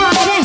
কৃষ্ণ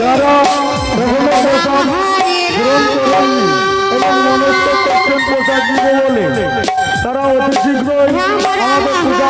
যারা কখনো প্রসাদ গ্রহণ তারা অতি শীঘ্রই আমাদের পূজা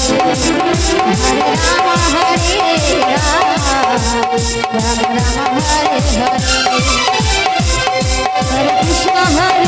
Hare Hare